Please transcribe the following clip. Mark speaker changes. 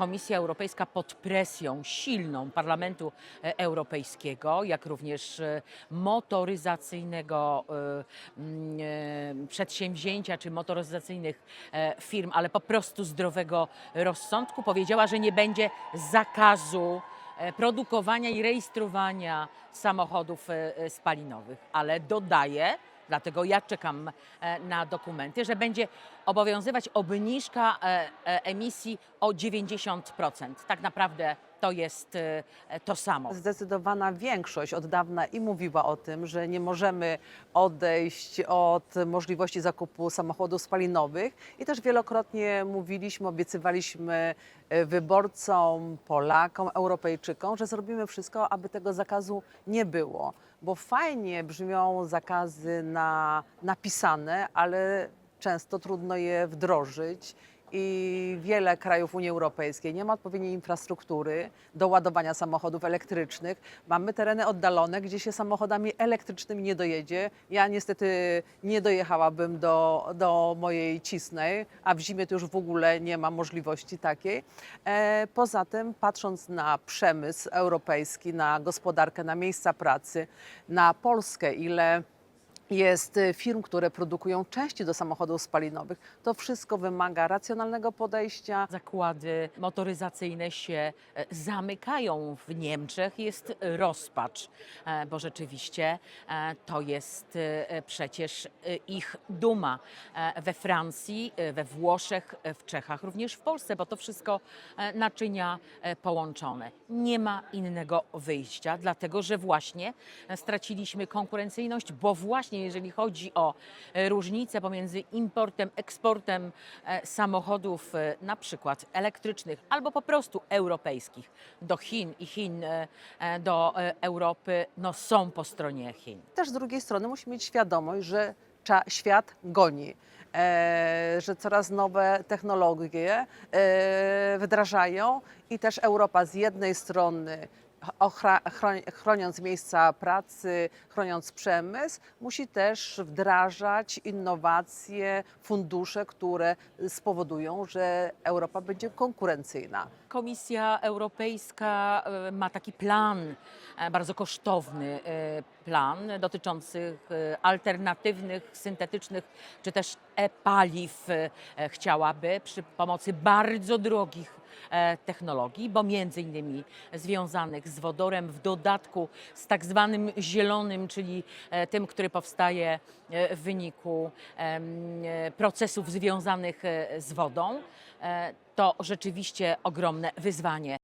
Speaker 1: Komisja Europejska pod presją silną Parlamentu e, Europejskiego, jak również e, motoryzacyjnego e, mm, przedsięwzięcia czy motoryzacyjnych firm, ale po prostu zdrowego rozsądku. Powiedziała, że nie będzie zakazu produkowania i rejestrowania samochodów spalinowych, ale dodaje, dlatego ja czekam e, na dokumenty, że będzie obowiązywać obniżka e, e, emisji o 90%. Tak naprawdę to jest e, to samo.
Speaker 2: Zdecydowana większość od dawna i mówiła o tym, że nie możemy odejść od możliwości zakupu samochodów spalinowych i też wielokrotnie mówiliśmy, obiecywaliśmy e, wyborcom, Polakom, Europejczykom, że zrobimy wszystko, aby tego zakazu nie było. Bo fajnie brzmią zakazy na, napisane, ale często trudno je wdrożyć i wiele krajów Unii Europejskiej nie ma odpowiedniej infrastruktury do ładowania samochodów elektrycznych. Mamy tereny oddalone, gdzie się samochodami elektrycznymi nie dojedzie. Ja niestety nie dojechałabym do, do mojej Cisnej, a w zimie to już w ogóle nie ma możliwości takiej. E, poza tym, patrząc na przemysł europejski, na gospodarkę, na miejsca pracy, na Polskę, ile jest y, firm, które produkują części do samochodów spalinowych. To wszystko wymaga racjonalnego podejścia.
Speaker 1: Zakłady motoryzacyjne się e, zamykają w Niemczech. Jest rozpacz, e, bo rzeczywiście e, to jest przecież ich duma. We Francji, we Włoszech, w Czechach, również w Polsce, bo to wszystko naczynia połączone. Nie ma innego wyjścia, dlatego że właśnie straciliśmy konkurencyjność, bo właśnie jeżeli chodzi o e, różnicę pomiędzy importem, eksportem e, samochodów e, na przykład elektrycznych albo po prostu europejskich do Chin i Chin do Europy, no są po stronie Chin.
Speaker 2: Też z drugiej strony musimy mieć świadomość, że świat goni. E, że coraz nowe technologie e, wdrażają i też Europa z jednej strony chroniąc miejsca pracy, chroniąc przemysł, musi też wdrażać innowacje, fundusze, które spowodują, że Europa będzie konkurencyjna.
Speaker 1: Komisja Europejska e, ma taki plan, e, bardzo kosztowny e, plan dotyczący alternatywnych, syntetycznych czy też e-paliw. Chciałaby przy pomocy bardzo drogich technologii, bo między innymi związanych z wodorem, w dodatku z tak zwanym zielonym, czyli e, tym, który powstaje e, w wyniku e, procesów związanych e, z wodą. E, To rzeczywiście ogromne wyzwanie.